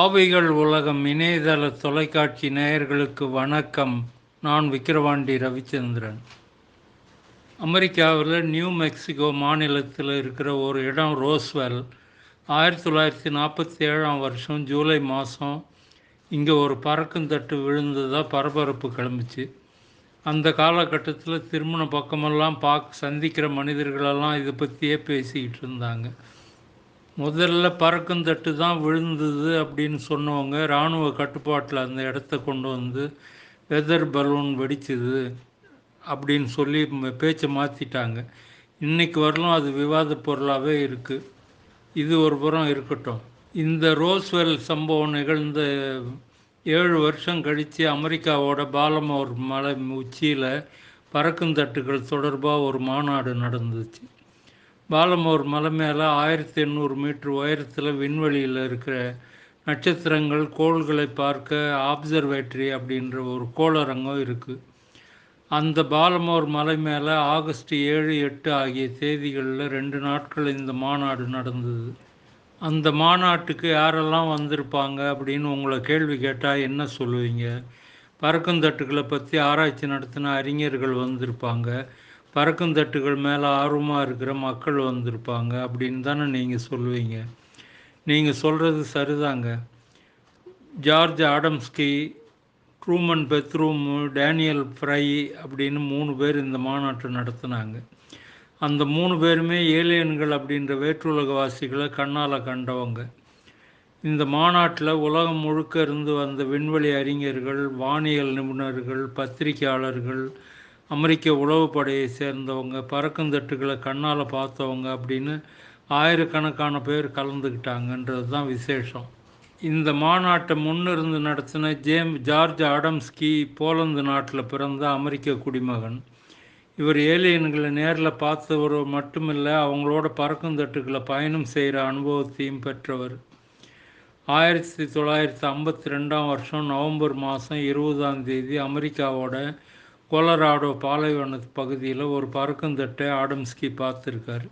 ஆவைகள் உலகம் இணையதள தொலைக்காட்சி நேயர்களுக்கு வணக்கம். நான் விக்கிரவாண்டி ரவிச்சந்திரன். அமெரிக்காவில் நியூ மெக்சிகோ மாநிலத்தில் இருக்கிற ஒரு இடம் ரோஸ்வெல். ஆயிரத்தி தொள்ளாயிரத்தி நாற்பத்தி ஏழாம் வருஷம் ஜூலை மாதம் இங்கே ஒரு பறக்கும் தட்டு விழுந்ததாக பரபரப்பு கிளம்பிச்சு. அந்த காலகட்டத்தில் திருமண பக்கமெல்லாம் பார்க்க சந்திக்கிற மனிதர்களெல்லாம் இதை பற்றியே பேசிக்கிட்டு இருந்தாங்க. முதல்ல பறக்குந்தட்டு தான் விழுந்தது அப்படின்னு சொன்னவங்க இராணுவ கட்டுப்பாட்டில் அந்த இடத்த கொண்டு வந்து வெதர் பலூன் வெடிச்சுது அப்படின்னு சொல்லி பேச்சை மாற்றிட்டாங்க இன்னைக்கு வரலும் அது விவாத பொருளாகவே இருக்குது இது ஒரு புறம் இருக்கட்டும். இந்த ரோஸ்வெல் சம்பவம் நிகழ்ந்த ஏழு வருஷம் கழித்து அமெரிக்காவோட பாலமோர் மலை உச்சியில் பறக்கும் தட்டுகள் தொடர்பாக ஒரு மாநாடு நடந்துச்சு. பாலமோர் மலை மேலே ஆயிரத்தி எண்ணூறு மீட்டர் உயரத்தில் விண்வெளியில் இருக்கிற நட்சத்திரங்கள் கோள்களை பார்க்க ஆப்சர்வேட்டரி அப்படின்ற ஒரு கோளரங்கம் இருக்குது அந்த பாலமோர் மலை மேலே ஆகஸ்ட் ஏழு எட்டு ஆகிய தேதிகளில் ரெண்டு நாட்கள் இந்த மாநாடு நடந்தது. அந்த மாநாட்டுக்கு யாரெல்லாம் வந்திருப்பாங்க அப்படின்னு உங்களை கேள்வி கேட்டால் என்ன சொல்லுவீங்க? பறக்கும் தட்டுக்களை பற்றி ஆராய்ச்சி நடத்தின அறிஞர்கள் வந்திருப்பாங்க. பறக்கும் தட்டுகள் மேலே ஆர்வமாக இருக்கிற மக்கள் வந்திருப்பாங்க அப்படின்னு தானே நீங்கள் சொல்லுவீங்க. நீங்கள் சொல்கிறது சரிதாங்க. George Adamski Truman Bethurum Daniel Fry அப்படின்னு மூணு பேர் இந்த மாநாட்டை நடத்தினாங்க. அந்த மூணு பேருமே ஏலியன்கள் அப்படின்ற வேற்றுலகவாசிகளை கண்ணால் கண்டவங்க. இந்த மாநாட்டில் உலகம் முழுக்க இருந்து வந்த விண்வெளி அறிஞர்கள் வானியல் நிபுணர்கள் பத்திரிகையாளர்கள் அமெரிக்க உளவுப்படையை சேர்ந்தவங்க பறக்குந்தட்டுகளை கண்ணால் பார்த்தவங்க அப்படின்னு ஆயிரக்கணக்கான பேர் கலந்துக்கிட்டாங்கன்றது தான் விசேஷம். இந்த மாநாட்டை முன்னிருந்து நடத்தின ஜேம் ஜார்ஜ் ஆடம்ஸ்கி போலந்து நாட்டில் பிறந்த அமெரிக்க குடிமகன். இவர் ஏலியன்களை நேரில் பார்த்தவர் மட்டுமில்லை அவங்களோட பறக்குந்தட்டுகளை பயணம் செய்கிற அனுபவத்தையும் பெற்றவர். ஆயிரத்தி தொள்ளாயிரத்தி ஐம்பத்தி ரெண்டாம் வருஷம் நவம்பர் மாதம் இருபதாம் தேதி அமெரிக்காவோட கொலராடோ பாலைவன பகுதியில் ஒரு பறக்குந்தட்டை ஆடம்ஸ்கி பார்த்துருக்காரு.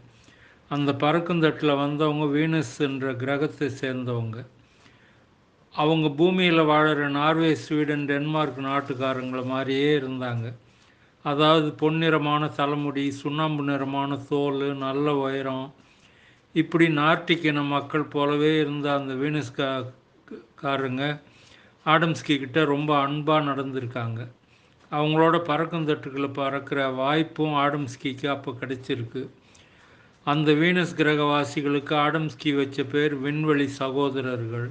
அந்த பறக்குந்தட்டில் வந்தவங்க வீனஸ் என்ற கிரகத்தை சேர்ந்தவங்க. அவங்க பூமியில் வாழற நார்வே ஸ்வீடன் டென்மார்க் நாட்டுக்காரங்கள மாதிரியே இருந்தாங்க. அதாவது பொன்னிறமான தலைமுடி சுண்ணாம்பு நிறமான தோல் நல்ல உயரம். இப்படி நார்டிக் இன மக்கள் போலவே இருந்த அந்த வீனஸ் காரங்க ஆடம்ஸ்கி கிட்ட ரொம்ப அன்பாக நடந்திருக்காங்க. அவங்களோட பறக்குந்தட்டுகளை பறக்கிற வாய்ப்பும் ஆடம்ஸ்கிக்கு அப்போ கிடைச்சிருக்கு. அந்த வீனஸ் கிரகவாசிகளுக்கு ஆடம்ஸ்கி வச்ச பேர் விண்வெளி சகோதரர்கள்.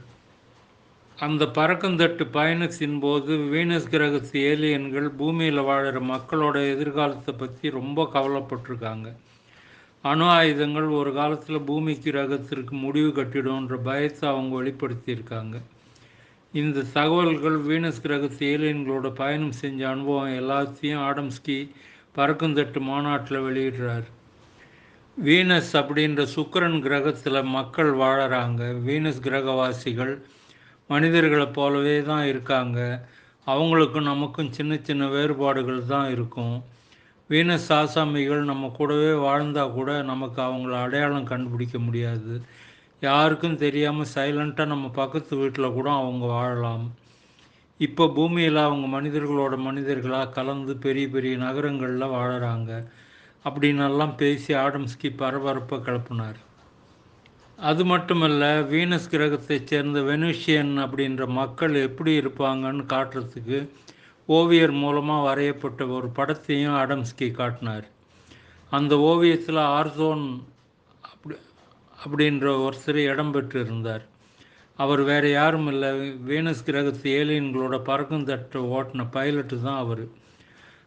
அந்த பறக்குந்தட்டு பயணத்தின் போது வீனஸ் கிரகத்து ஏலியன்கள் பூமியில் வாழ்கிற மக்களோட எதிர்காலத்தை பற்றி ரொம்ப கவலைப்பட்டிருக்காங்க. அணு ஆயுதங்கள் ஒரு காலத்தில் பூமி கிரகத்திற்கு முடிவு கட்டிடும்ன்ற பயத்தை அவங்க வெளிப்படுத்தியிருக்காங்க. இந்த தகவல்கள் வீனஸ் கிரகத்து ஏலியன்களோட பயணம் செஞ்ச அனுபவம் எல்லாத்தையும் ஆடம்ஸ்கி பறக்குந்தட்டு மாநாட்டில் வெளியிடுறார். வீனஸ் அப்படின்ற சுக்கிரன் கிரகத்தில் மக்கள் வாழறாங்க. வீனஸ் கிரகவாசிகள் மனிதர்களை போலவே தான் இருக்காங்க. அவங்களுக்கும் நமக்கும் சின்ன சின்ன வேறுபாடுகள் தான் இருக்கும். வீனஸ் ஆசாமிகள் நம்ம கூடவே வாழ்ந்தால் கூட நமக்கு அவங்கள அடையாளம் கண்டுபிடிக்க முடியாது. யாருக்கும் தெரியாமல் சைலண்ட்டாக நம்ம பக்கத்து வீட்டில் கூட அவங்க வாழலாம். இப்போ பூமியில் அவங்க மனிதர்களோட மனிதர்களாக கலந்து பெரிய பெரிய நகரங்களில் வாழறாங்க. அப்படின்னெல்லாம் பேசி ஆடம்ஸ்கி பரபரப்பை கிளப்பினார். அது மட்டுமல்ல வீனஸ் கிரகத்தைச் சேர்ந்த வெனுஷியன் அப்படின்ற மக்கள் எப்படி இருப்பாங்கன்னு காட்டுறதுக்கு ஓவியர் மூலமாக வரையப்பட்ட ஒரு படத்தையும் ஆடம்ஸ்கி காட்டினார். அந்த ஓவியத்தில் ஆர்சோன் அப்படி அப்படின்ற ஒருத்தர் இடம் பெற்று இருந்தார் அவர் வேறு யாரும் இல்லை. வீனஸ் கிரகத்து ஏலியன்களோட பறக்கும் தட்டை ஓட்டின பைலட்டு தான் அவர்.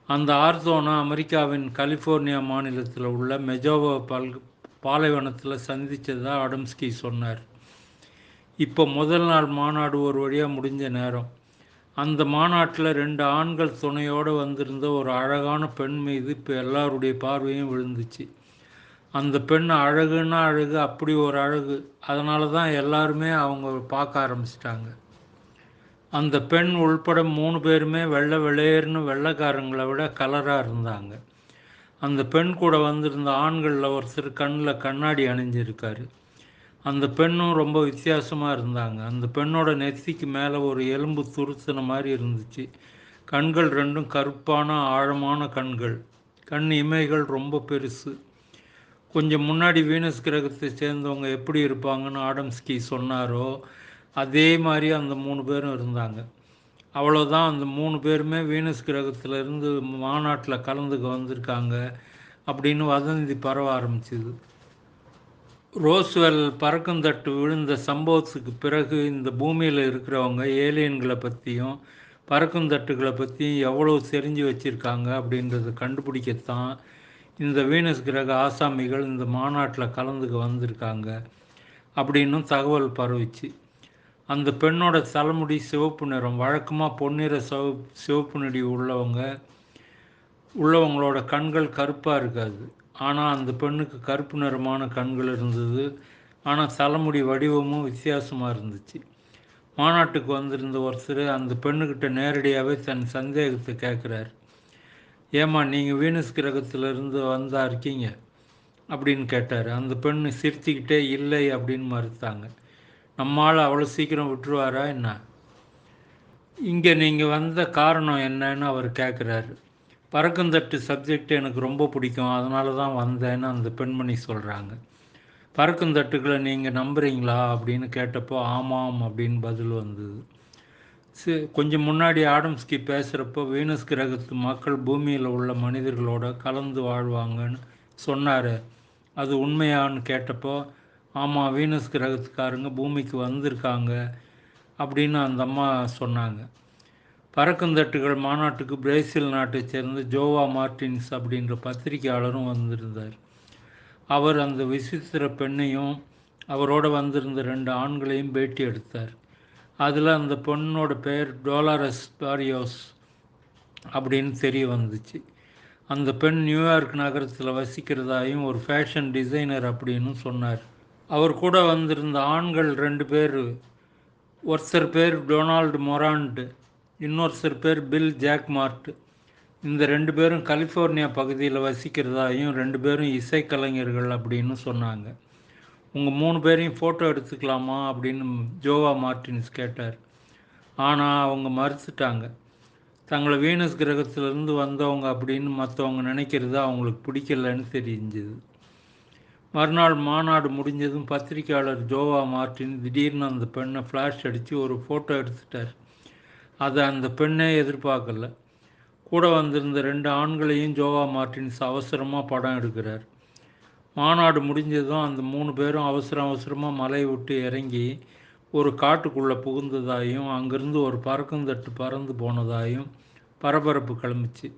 அந்த ஆர்தோனா அமெரிக்காவின் கலிஃபோர்னியா மாநிலத்தில் உள்ள மெஜோவா பல் பாலைவனத்தில் சந்தித்ததாக அடம்ஸ்கி சொன்னார். இப்போ முதல் நாள் மாநாடு ஒரு வழியாக முடிஞ்ச நேரம். அந்த மாநாட்டில் ரெண்டு ஆண்கள் துணையோடு வந்திருந்த ஒரு அழகான பெண் மீது இப்போ எல்லாருடைய பார்வையும் விழுந்துச்சு. அந்த பெண் அழகுன்னா அழகு அப்படி ஒரு அழகு. அதனால தான் எல்லாருமே அவங்க பார்க்க ஆரம்பிச்சிட்டாங்க. அந்த பெண் உள்பட மூணு பேருமே வெள்ளை வெளையர்னு வெள்ளைக்காரங்களை விட கலராக இருந்தாங்க. அந்த பெண் கூட வந்திருந்த ஆண்களில் ஒருத்தர் கண்ணில் கண்ணாடி அணிஞ்சிருக்காரு. அந்த பெண்ணும் ரொம்ப வித்தியாசமாக இருந்தாங்க. அந்த பெண்ணோட நெத்திக்கு மேலே ஒரு எலும்பு துருத்தின மாதிரி இருந்துச்சு. கண்கள் ரெண்டும் கருப்பான ஆழமான கண்கள். கண் இமைகள் ரொம்ப பெருசு. கொஞ்சம் முன்னாடி வீனஸ் கிரகத்தை சேர்ந்தவங்க எப்படி இருப்பாங்கன்னு ஆடம்ஸ்கி சொன்னாரோ அதே மாதிரி அந்த மூணு பேரும் இருந்தாங்க. அவ்வளோதான் அந்த மூணு பேருமே வீனஸ் கிரகத்திலேருந்து மாநாட்டில் கலந்துக்க வந்திருக்காங்க அப்படின்னு வதந்தி பரவ ஆரம்பிச்சுது. ரோஸ்வெல் பறக்குந்தட்டு விழுந்த சம்பவத்துக்கு பிறகு இந்த பூமியில் இருக்கிறவங்க ஏலியன்களை பற்றியும் பறக்குந்தட்டுகளை பற்றியும் எவ்வளோ தெரிஞ்சு வச்சுருக்காங்க அப்படின்றத கண்டுபிடிக்கத்தான் இந்த வீனஸ் கிரக ஆசாமிகள் இந்த மாநாட்டில் கலந்துக்க வந்திருக்காங்க அப்படின்னும் தகவல் பரவிச்சு. அந்த பெண்ணோட தலைமுடி சிவப்பு நிறம் வழக்கமாக பொன்னிற சிவ சிவப்பு நடி உள்ளவங்க உள்ளவங்களோட கண்கள் கருப்பாக இருக்காது. ஆனால் அந்த பெண்ணுக்கு கருப்பு நிறமான கண்கள் இருந்தது. ஆனால் தலைமுடி வடிவமும் வித்தியாசமாக இருந்துச்சு. மாநாட்டுக்கு வந்திருந்த ஒருத்தர் அந்த பெண்ணுக்கிட்ட நேரடியாகவே தன் சந்தேகத்தை கேட்குறாரு ஏம்மா நீங்கள் வீனஸ் கிரகத்திலிருந்து வந்தா இருக்கீங்க? அப்படின்னு கேட்டார். அந்த பெண் சிரிச்சுக்கிட்டே இல்லை அப்படின்னு மறுத்தாங்க. நம்மால் அவ்வளோ சீக்கிரம் விட்டுருவாரா என்ன? இங்கே நீங்கள் வந்த காரணம் என்னன்னு அவர் கேட்குறாரு பறக்குந்தட்டு சப்ஜெக்ட் எனக்கு ரொம்ப பிடிக்கும். அதனால தான் வந்தேன்னு அந்த பெண்மணி சொல்கிறாங்க பறக்குந்தட்டுகளை நீங்கள் நம்புறீங்களா அப்படின்னு கேட்டப்போ ஆமாம் அப்படின்னு பதில் வந்தது. கொஞ்சம் முன்னாடி ஆடம்ஸ்கி பேசுகிறப்போ வீனஸ் கிரகத்து மக்கள் பூமியில் உள்ள மனிதர்களோட கலந்து வாழ்வாங்கன்னு சொன்னார். அது உண்மையான்னு கேட்டப்போ ஆமாம் வீனஸ் கிரகத்துக்காரங்க பூமிக்கு வந்திருக்காங்க அப்படின்னு அந்த அம்மா சொன்னாங்க. பறக்குந்தட்டுகள் மாநாட்டுக்கு பிரேசில் நாட்டைச் சேர்ந்த ஜோவா மார்டின்ஸ் அப்படின்ற பத்திரிகையாளரும் வந்திருந்தார். அவர் அந்த விசித்திர பெண்ணையும் அவரோட வந்திருந்த ரெண்டு ஆண்களையும் பேட்டி எடுத்தார். அதில் அந்த பொண்ணோட பெயர் டோலாரஸ் பாரியோஸ் அப்படின்னு தெரிய வந்துச்சு. அந்த பெண் நியூயார்க் நகரத்தில் வசிக்கிறதாயும் ஒரு ஃபேஷன் டிசைனர் அப்படின்னு சொன்னார். அவர் கூட வந்திருந்த ஆண்கள் ரெண்டு பேர் ஒருத்தர் பேர் டொனால்டு மொரான்டு இன்னொருத்தர் பேர் பில் ஜாக்மார்ட். இந்த ரெண்டு பேரும் கலிஃபோர்னியா பகுதியில் வசிக்கிறதாயும் ரெண்டு பேரும் இசைக்கலைஞர்கள் அப்படின்னு சொன்னாங்க. உங்கள் மூணு பேரையும் ஃபோட்டோ எடுத்துக்கலாமா அப்படின்னு ஜோவா மார்டின்ஸ் கேட்டார். ஆனால் அவங்க மறுத்துட்டாங்க. தங்களை வீனஸ் கிரகத்திலிருந்து வந்தவங்க அப்படின்னு மற்றவங்க நினைக்கிறது அவங்களுக்கு பிடிக்கலன்னு தெரிஞ்சுது. மறுநாள் மாநாடு முடிஞ்சதும் பத்திரிக்கையாளர் ஜோவா மார்டின் திடீர்னு அந்த பெண்ணை ஃப்ளாஷ் அடித்து ஒரு ஃபோட்டோ எடுத்துட்டார். அதை அந்த பெண்ணே எதிர்பார்க்கல. கூட வந்திருந்த ரெண்டு ஆண்களையும் ஜோவா மார்டின்ஸ் அவசரமாக படம் எடுக்கிறார். மாநாடு முடிஞ்சதும் அந்த மூணு பேரும் அவசரம் அவசரமாக மலையை விட்டு இறங்கி ஒரு காட்டுக்குள்ளே புகுந்ததாயும் அங்கேருந்து ஒரு பறக்குந்தட்டு பறந்து போனதாயும் பரபரப்பு கிளம்பிச்சு.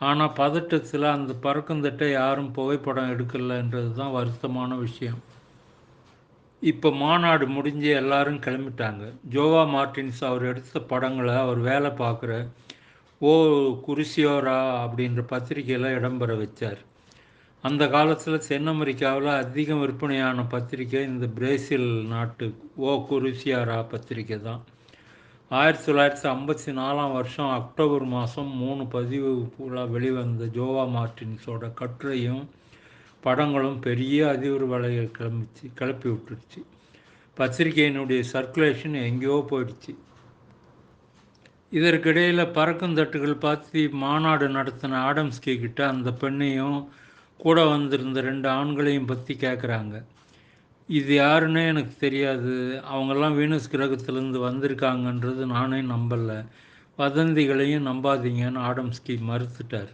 ஆனால் பதட்டத்தில் அந்த பறக்குந்தட்டை யாரும் புகைப்படம் எடுக்கலைன்றது தான் வருத்தமான விஷயம். இப்போ மாநாடு முடிஞ்சு எல்லாரும் கிளம்பிட்டாங்க. ஜோவா மார்டின்ஸ் அவர் எடுத்த படங்களை அவர் வேலை பார்க்குற ஓ குருசியோரா அப்படின்ற பத்திரிகையில் இடம்பெற வச்சார். அந்த காலத்தில் தென் அமெரிக்காவில் அதிகம் விற்பனையான பத்திரிக்கை இந்த பிரேசில் நாட்டு ஓ குருசியாரா பத்திரிக்கை தான். ஆயிரத்தி தொள்ளாயிரத்தி ஐம்பத்தி நாலாம் வருஷம் அக்டோபர் மாதம் மூணு பதிவு ஃபுல்லாக வெளிவந்த ஜோவா மார்டின்ஸோட கட்டுரையும் படங்களும் பெரிய அதிர்வு வலையை கிளம்பிச்சு கிளப்பி விட்டுருச்சு பத்திரிகையினுடைய சர்க்குலேஷன் எங்கேயோ போயிடுச்சு. இதற்கிடையில் பறக்கும் தட்டுகள் பார்த்து மாநாடு நடத்தின ஆடம்ஸ்கி கிட்ட அந்த பெண்ணையும் கூட வந்திருந்த ரெண்டு ஆண்களையும் பற்றி கேட்குறாங்க இது யாருன்னே எனக்கு தெரியாது. அவங்கெல்லாம் வீனஸ் கிரகத்திலேருந்து வந்திருக்காங்கன்றது நானே நம்பலை. வதந்திகளையும் நம்பாதீங்கன்னு ஆடம்ஸ்கி மறுத்துட்டார்.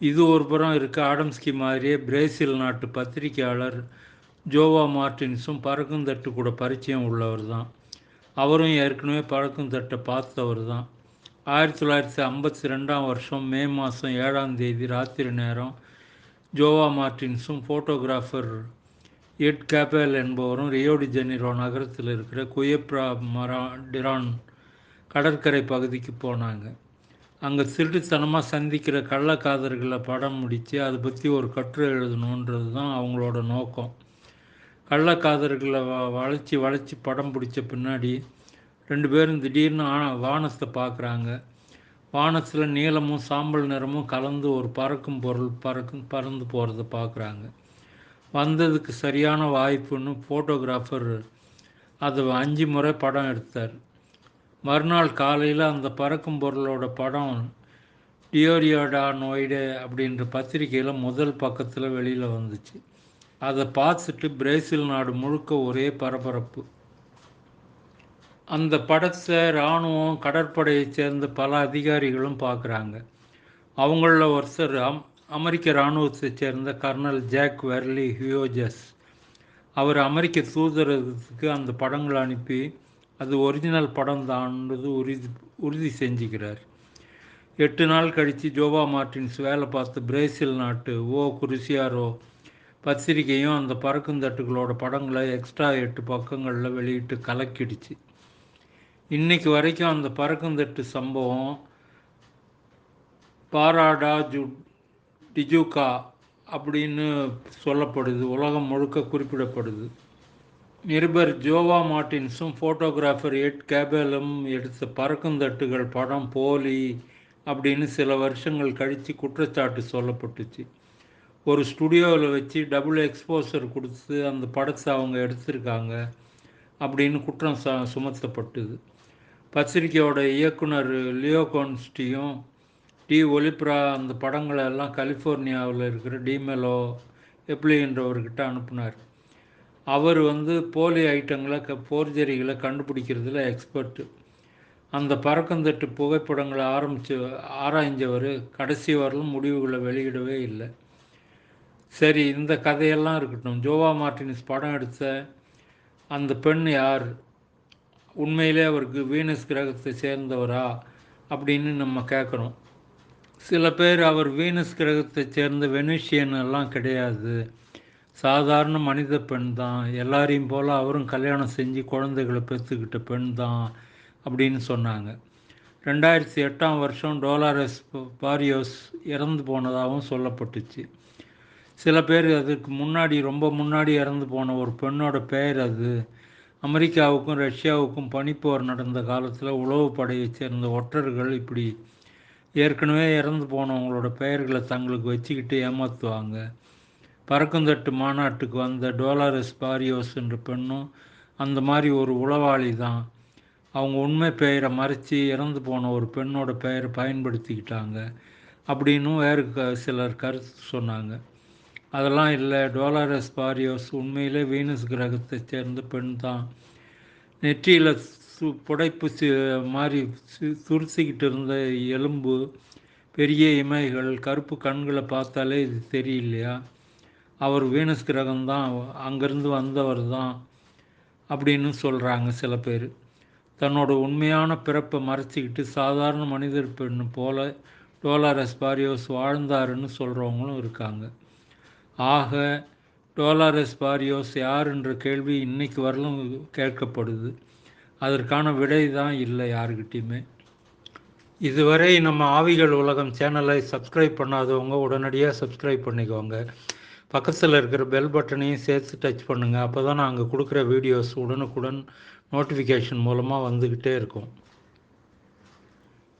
இது ஒரு புறம் இருக்க. ஆடம்ஸ்கி மாதிரியே பிரேசில் நாட்டு பத்திரிகையாளர் ஜோவா மார்டின்ஸும் பறக்குந்தட்டு கூட பரிச்சயம் உள்ளவர் தான். அவரும் ஏற்கனவே பறக்குந்தட்டை பார்த்தவர் தான். ஆயிரத்தி தொள்ளாயிரத்தி ஐம்பத்தி ரெண்டாம் வருஷம் மே மாதம் ஏழாம் தேதி ராத்திரி நேரம் ஜோவா மார்டின்ஸும் ஃபோட்டோகிராஃபர் எட் கேபேல் என்பவரும் ரியோடி ஜெனிரோ நகரத்தில் இருக்கிற குயப்ரா மரா டிரான் கடற்கரை பகுதிக்கு போனாங்க. அங்கே திருட்டுத்தனமாக சந்திக்கிற கள்ளக்காதர்களை படம் முடித்து அதை பற்றி ஒரு கட்டுரை எழுதணுன்றது தான் அவங்களோட நோக்கம். கள்ளக்காதர்களை வ வளைச்சி வளைச்சி படம் பிடிச்ச பின்னாடி ரெண்டு பேரும் திடீர்னு ஆன வானத்தை பார்க்குறாங்க. வானத்தில் நீளமும் சாம்பல் நிறமும் கலந்து ஒரு பறக்கும் பொருள் பறக்கும் பறந்து போகிறத பார்க்குறாங்க. வந்ததுக்கு சரியான வாய்ப்புன்னு ஃபோட்டோகிராஃபர் அது அஞ்சு முறை படம் எடுத்தார். மறுநாள் காலையில் அந்த பறக்கும் பொருளோட படம் டியோரியோடா நோய்டு அப்படின்ற பத்திரிக்கையில் முதல் பக்கத்தில் வெளியில் வந்துச்சு. அதை பார்த்துட்டு பிரேசில் நாடு முழுக்க ஒரே பரபரப்பு. அந்த படத்தை இராணுவம் கடற்படையைச் சேர்ந்த பல அதிகாரிகளும் பார்க்குறாங்க. அவங்களில் ஒருத்தர் அம் அமெரிக்க இராணுவத்தைச் சேர்ந்த கர்னல் ஜாக் வெர்லி ஹியோஜஸ். அவர் அமெரிக்க தூதரகத்துக்கு அந்த படங்களை அனுப்பி அது ஒரிஜினல் படம் தான்ன்றது உறுதி உறுதி செஞ்சுக்கிறார். எட்டு நாள் கழித்து ஜோவா மார்டின்ஸ் வேலை பார்த்து பிரேசில் நாட்டு ஓ. குருசியாரோ பத்திரிகையும் அந்த பறக்கும் தட்டுகளோட படங்களை எக்ஸ்ட்ரா எட்டு பக்கங்களில் வெளியிட்டு கலக்கிடுச்சு. இன்னைக்கு வரைக்கும் அந்த பறக்குந்தட்டு சம்பவம் பாராடா ஜு டிஜுகா அப்படின்னு சொல்லப்படுது. உலகம் முழுக்க குறிப்பிடப்படுது. நிருபர் ஜோவா மார்டின்ஸும் ஃபோட்டோகிராஃபர் எட் கேபலும் எடுத்த பறக்குந்தட்டுகள் படம் போலி அப்படின்னு சில வருஷங்கள் கழித்து குற்றச்சாட்டு சொல்லப்பட்டுச்சு. ஒரு ஸ்டுடியோவில் வச்சு டபுள் எக்ஸ்போசர் கொடுத்து அந்த படத்தை அவங்க எடுத்திருக்காங்க அப்படின்னு குற்றம் ச சுமத்தப்பட்டது. பத்திரிக்கையோட இயக்குனர் லியோ கான்ஸ்டியும் டி ஒலிப்ரா அந்த படங்களை எல்லாம் கலிஃபோர்னியாவில் இருக்கிற டிமெலோ எப்படின்றவர்கிட்ட அனுப்புனார். அவர் வந்து போலி ஐட்டங்களை க போர்ஜரிகளை கண்டுபிடிக்கிறதுல எக்ஸ்பர்ட்டு. அந்த பறக்கந்தட்டு புகைப்படங்களை ஆரம்பித்து ஆராய்ஞ்சவர் கடைசி வரலும் முடிவுகளை வெளியிடவே இல்லை. சரி இந்த கதையெல்லாம் இருக்கட்டும். ஜோவா மார்டினிஸ் படம் எடுத்த அந்த பெண் யார்? உண்மையிலே அவருக்கு வீனஸ் கிரகத்தை சேர்ந்தவரா அப்படின்னு நம்ம கேட்குறோம் சில பேர் அவர் வீனஸ் கிரகத்தை சேர்ந்த வெனிஷியன் எல்லாம் கிடையாது. சாதாரண மனித பெண் தான். எல்லாரையும் போல் அவரும் கல்யாணம் செஞ்சு குழந்தைகளை பெற்றுக்கிட்ட பெண் தான் அப்படின்னு சொன்னாங்க. ரெண்டாயிரத்தி எட்டாம் வருஷம் டோலாரஸ் பாரியோஸ் இறந்து போனதாகவும் சொல்லப்பட்டுச்சு. சில பேர் அதுக்கு முன்னாடி ரொம்ப முன்னாடி இறந்து போன ஒரு பெண்ணோட பெயர் அது. அமெரிக்காவுக்கும் ரஷ்யாவுக்கும் பனிப்போர் நடந்த காலத்தில் உளவு படையை சேர்ந்த ஒற்றர்கள் இப்படி ஏற்கனவே இறந்து போனவங்களோட பெயர்களை தங்களுக்கு வச்சுக்கிட்டு ஏமாற்றுவாங்க பறக்குந்தட்டு மாநாட்டுக்கு வந்த டோலாரஸ் பாரியோஸ் என்ற பெண்ணும் அந்த மாதிரி ஒரு உளவாளி தான். அவங்க உண்மை பெயரை மறைச்சி இறந்து போன ஒரு பெண்ணோட பெயரை பயன்படுத்திக்கிட்டாங்க. அப்படின்னும் வேறு க சிலர் கருத்து சொன்னாங்க. அதெல்லாம் இல்லை. டோலாரஸ் பாரியோஸ் உண்மையிலே வீனஸ் கிரகத்தை சேர்ந்த பெண் தான். நெற்றியில் சு புடைப்பு சி மாதிரி சு சுருசிக்கிட்டு இருந்த எலும்பு பெரிய இமைகள் கருப்பு கண்களை பார்த்தாலே இது தெரியலையா? அவர் வீனஸ் கிரகம்தான் அங்கேருந்து வந்தவர் தான் அப்படின்னு சொல்கிறாங்க சில பேர். தன்னோட உண்மையான பிறப்பை மறைச்சிக்கிட்டு சாதாரண மனிதர் பெண்ணு போல டோலாரஸ் பாரியோஸ் வாழ்ந்தாருன்னு சொல்கிறவங்களும் இருக்காங்க. ஆக டோலாரஸ் பாரியோஸ் யாருன்ற கேள்வி இன்னைக்கு வரலும் கேட்கப்படுது. அதற்கான விடை தான் இல்லை யாருக்கிட்டேயுமே இதுவரை நம்ம ஆவிகள் உலகம் சேனலை சப்ஸ்கிரைப் பண்ணாதவங்க உடனடியாக சப்ஸ்கிரைப் பண்ணிக்கோங்க. பக்கத்தில் இருக்கிற பெல் பட்டனையும் சேர்த்து டச் பண்ணுங்கள் அப்போ தான் நாங்கள் கொடுக்குற வீடியோஸ் உடனுக்குடன் நோட்டிஃபிகேஷன் மூலமாக வந்துக்கிட்டே இருக்கும்.